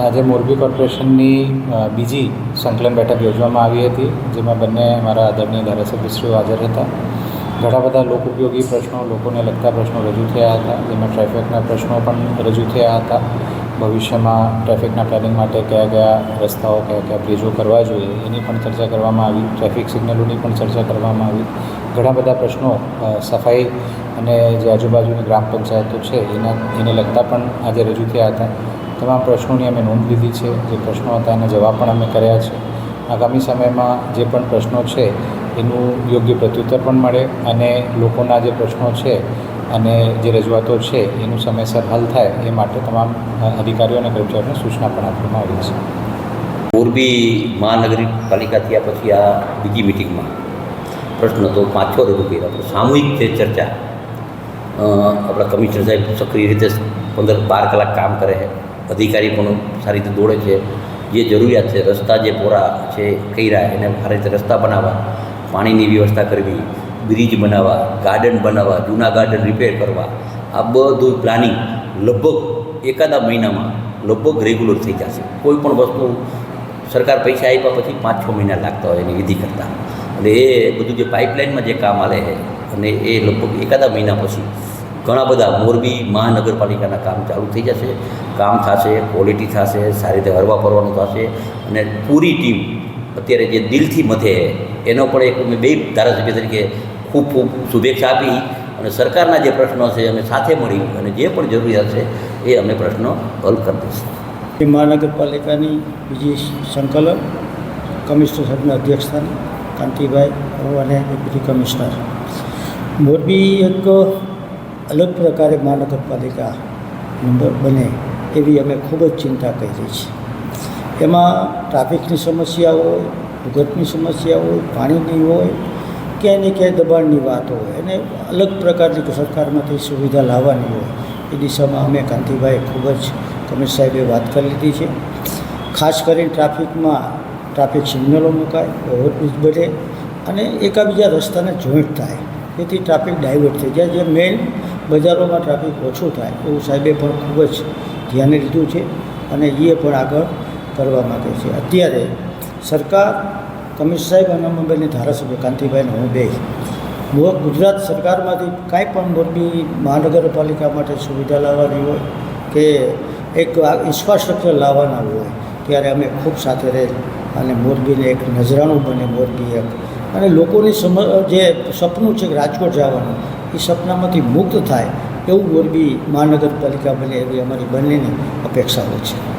આજે મોરબી કોર્પોરેશનની બીજી સંકલન બેઠક યોજવામાં આવી હતી, જેમાં બંને મારા આદરણીય ધારાસભ્યશ્રીઓ હાજર હતા. ઘણા બધા લોકોપયોગી પ્રશ્નો લોકોને લગતા પ્રશ્નો રજૂ થયા હતા, જેમાં ટ્રાફિકના પ્રશ્નો પણ રજૂ થયા હતા. ભવિષ્યમાં ટ્રાફિકના પ્લાનિંગ માટે કયા કયા રસ્તાઓ, કયા કયા બ્રિજો કરવા જોઈએ, એની પણ ચર્ચા કરવામાં આવી ટ્રાફિક સિગ્નલોની પણ ચર્ચા કરવામાં આવી. ઘણા બધા પ્રશ્નો સફાઈ અને જે આજુબાજુની ગ્રામ પંચાયતો છે, એના, એને લગતા પણ આજે રજૂ થયા હતા. તમામ પ્રશ્નોની અમે નોંધ લીધી છે. જે પ્રશ્નો હતા એના જવાબ પણ અમે કર્યા છે. આગામી સમયમાં જે પણ પ્રશ્નો છે, એનું યોગ્ય પ્રત્યુત્તર પણ મળે અને લોકોના જે પ્રશ્નો છે અને જે રજૂઆતો છે, એનું સમયસર હલ થાય એ માટે તમામ અધિકારીઓ અને કર્મચારીઓને સૂચના પણ આપવામાં આવી છે. મોરબી મહાનગરપાલિકા થયા પછી આ બીજી મિટિંગમાં પ્રશ્ન તો પાંચ રજૂ કર્યા. સામૂહિક જે ચર્ચા આપણા કમિશનર સાહેબ સક્રિય રીતે પંદર બાર કલાક કામ કરે છે. અધિકારી પણ સારી રીતે દોડે છે. જે જરૂરિયાત છે, રસ્તા જે પોરા છે, કર્યા, એને સારી રીતે રસ્તા બનાવવા, પાણીની વ્યવસ્થા કરવી, બ્રિજ બનાવવા, ગાર્ડન બનાવવા, જૂના ગાર્ડન રિપેર કરવા, આ બધું પ્લાનિંગ લગભગ એકાદા મહિનામાં લગભગ રેગ્યુલર થઈ જશે. કોઈ પણ વસ્તુ સરકાર પૈસા આપ્યા પછી પાંચ છ મહિના લાગતા હોય એની વિધિ કરતાં. એટલે એ બધું જે પાઇપલાઇનમાં જે કામ આવે છે, અને એ લગભગ એકાદા મહિના પછી ઘણા બધા મોરબી મહાનગરપાલિકાના કામ ચાલુ થઈ જશે. કામ થશે ક્વોલિટી થશે, સારી રીતે હરવા ફરવાનું થશે અને પૂરી ટીમ અત્યારે જે દિલથી મથે એનો પણ એક અમે બે ધારાસભ્ય તરીકે ખૂબ ખૂબ શુભેચ્છા આપી અને સરકારના જે પ્રશ્નો છે અમે સાથે મળી અને જે પણ જરૂરિયાત છે એ અમે પ્રશ્નો હલ કરી દઈશું. મહાનગરપાલિકાની બીજી સંકલન કમિશનર સાહેબના અધ્યક્ષસ્થાને કાંતિભાઈ અને ડેપ્યુટી કમિશનર. મોરબી એક અલગ પ્રકારે મહાનગરપાલિકા બને એવી અમે ખૂબ જ ચિંતા કરી છે એમાં ટ્રાફિકની સમસ્યા હોય ભૂગતની સમસ્યા હોય, પાણીની હોય, ક્યાંય ને ક્યાંય દબાણની વાત હોય અને અલગ પ્રકારની સરકારમાંથી સુવિધા લાવવાની હોય, એ દિશામાં અમે કાંતિભાઈ ખૂબ જ કમિશનર સાહેબે વાત કરી લીધી છે. ખાસ કરીને ટ્રાફિકમાં ટ્રાફિક સિગ્નલો મુકાય, ઓવરબ્રિજ બને અને એકાબીજા રસ્તાને જોઈન્ટ થાય. તેથી ટ્રાફિક ડાયવર્ટ થઈ જાય. જે મેઇન બજારોમાં ટ્રાફિક ઓછું થાય, એવું સાહેબે પણ ખૂબ જ ધ્યાને લીધું છે અને એ પણ આગળ કરવા માગે છે. અત્યારે સરકાર, કમિશનર સાહેબ અને અમે બંને ધારાસભ્ય કાંતિભાઈ હું બે. ગુજરાત સરકારમાંથી કાંઈ પણ મોરબી મહાનગરપાલિકા માટે સુવિધા લાવવાની હોય કે એક ઇન્ફ્રાસ્ટ્રક્ચર લાવવાના હોય, ત્યારે અમે ખૂબ સાથે રહી અને મોરબીને એક નજરાણું બને, મોરબી એક અને લોકોની સમ જે સપનું છે કે રાજકોટ જવાનું, એ સપનામાંથી મુક્ત થાય એવું મોરબી મહાનગરપાલિકા બને એવી અમારી બંનેની અપેક્ષાઓ છે.